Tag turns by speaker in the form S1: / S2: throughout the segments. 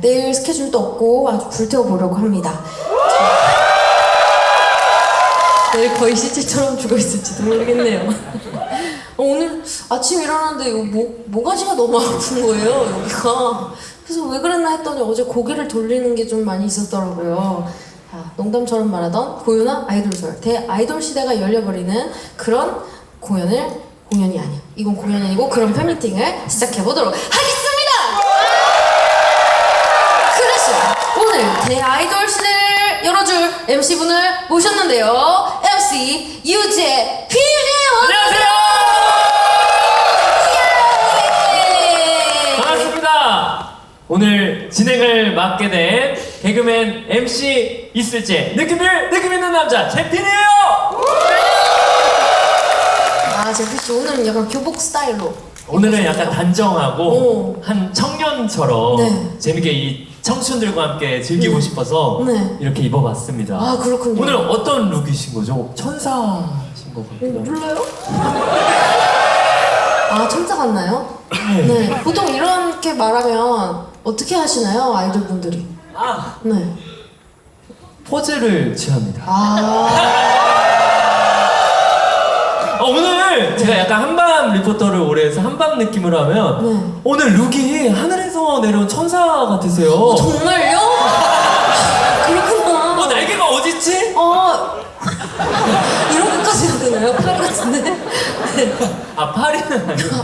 S1: 내일 스케줄도 없고 아주 불태워 보려고 합니다. 자, 내일 거의 시체처럼 죽어 있을지도 모르겠네요. 어, 오늘 아침 일어났는데 목, 모가지가 너무 아픈 거예요, 여기가. 그래서 왜 그랬나 했더니 어제 고개를 돌리는 게 좀 많이 있었더라고요. 자, 농담처럼 말하던 고요나 아이돌설, 대 아이돌 시대가 열려버리는 그런 공연을, 공연이 아니야. 이건 공연이 아니고 그런 팬미팅을 시작해보도록 하겠습니다! 오늘 대아이돌 시대를 열어줄 MC분을 모셨는데요. MC 유재 피네요.
S2: 안녕하세요.
S1: 예!
S2: 반갑습니다. 오늘 진행을 맡게 된 개그맨 MC 있을지 느낌을 느낌 있는 남자 재핀이에요.
S1: 아, 제피 씨 오늘은 약간 교복 스타일로.
S2: 오늘은 약간 단정하고
S1: 오.
S2: 한 청년처럼
S1: 네.
S2: 재밌게 이 청춘들과 함께 즐기고
S1: 네.
S2: 싶어서
S1: 네.
S2: 이렇게 입어봤습니다.
S1: 아, 그렇군요.
S2: 오늘 어떤 룩이신 거죠? 천사신 것
S1: 어,
S2: 같기도 하고.
S1: 몰라요? 아, 천사 같나요? 네. 보통 이렇게 말하면 어떻게 하시나요, 아이돌 분들이?
S2: 아
S1: 네.
S2: 포즈를 취합니다.
S1: 아,
S2: 어, 오늘 제가 약간 한밤 리포터를 오래 해서 한밤 느낌으로 하면
S1: 네.
S2: 오늘 룩이 하늘에서 내려온 천사 같으세요.
S1: 어, 정말요? 그렇구나.
S2: 어, 날개가 어딨지?
S1: 어, 이런 것까지 해야 되나요? 팔 같은데? 네.
S2: 아, 파리는 아니고.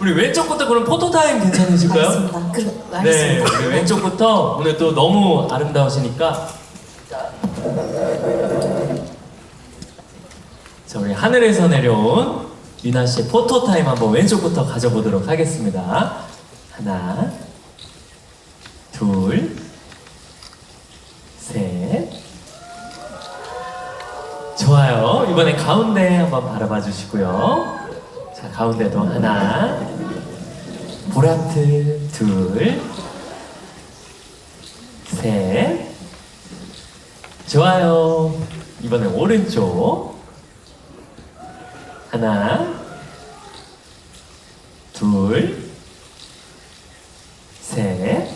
S2: 우리 왼쪽부터 그럼 포토타임 괜찮으실까요?
S1: 알겠습니다. 그럼,
S2: 네,
S1: 알겠습니다.
S2: 우리 왼쪽부터 오늘 또 너무 아름다우시니까. 자, 우리 하늘에서 내려온 유나 씨의 포토 타임 한번 왼쪽부터 가져보도록 하겠습니다. 하나, 둘, 셋. 좋아요. 이번에 가운데 한번 바라봐 주시고요. 자, 가운데도 하나, 보라트 둘, 셋. 좋아요. 이번에 오른쪽. 하나, 둘, 셋.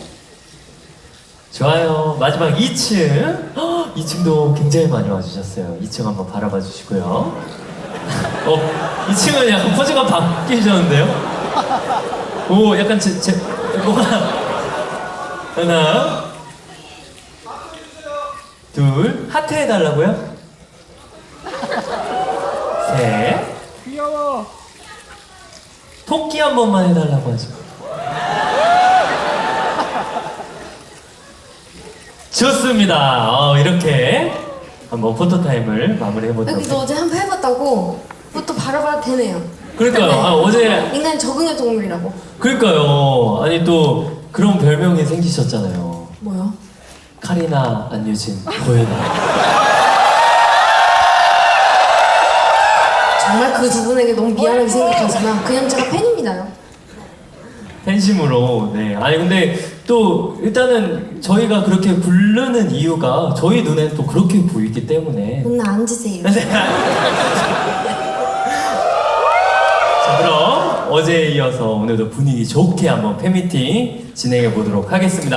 S2: 좋아요. 마지막 2층. 2층도 굉장히 많이 와주셨어요. 2층 한번 바라봐 주시고요. 어, 2층은 약간 포즈가 바뀌셨는데요? 오, 약간 제, 제, 뭐가. 하나. 둘. 하트 해달라고요? 셋.
S3: 귀여워.
S2: 토끼 한 번만 해달라고 하죠. 좋습니다. 어, 이렇게 한번 포토타임을 마무리해보도록 하겠습니다.
S1: 어제 한 번 해봤다고 뭐또 바로바로 되네요.
S2: 그러니까요. 아, 어제
S1: 인간 적응의 동물이라고.
S2: 그러니까요. 아니 또 그런 별명이 생기셨잖아요.
S1: 뭐요?
S2: 카리나, 안유진, 고현아.
S1: 정말 그 두 분에게 너무 미안하게 생각하지만 그냥 제가 팬입니다요.
S2: 팬심으로. 네. 아니 근데 또 일단은 저희가 그렇게 부르는 이유가 저희 눈엔 또 그렇게 보이기 때문에.
S1: 맨날 앉으세요.
S2: 자 그럼 어제에 이어서 오늘도 분위기 좋게 한번 팬미팅 진행해 보도록 하겠습니다.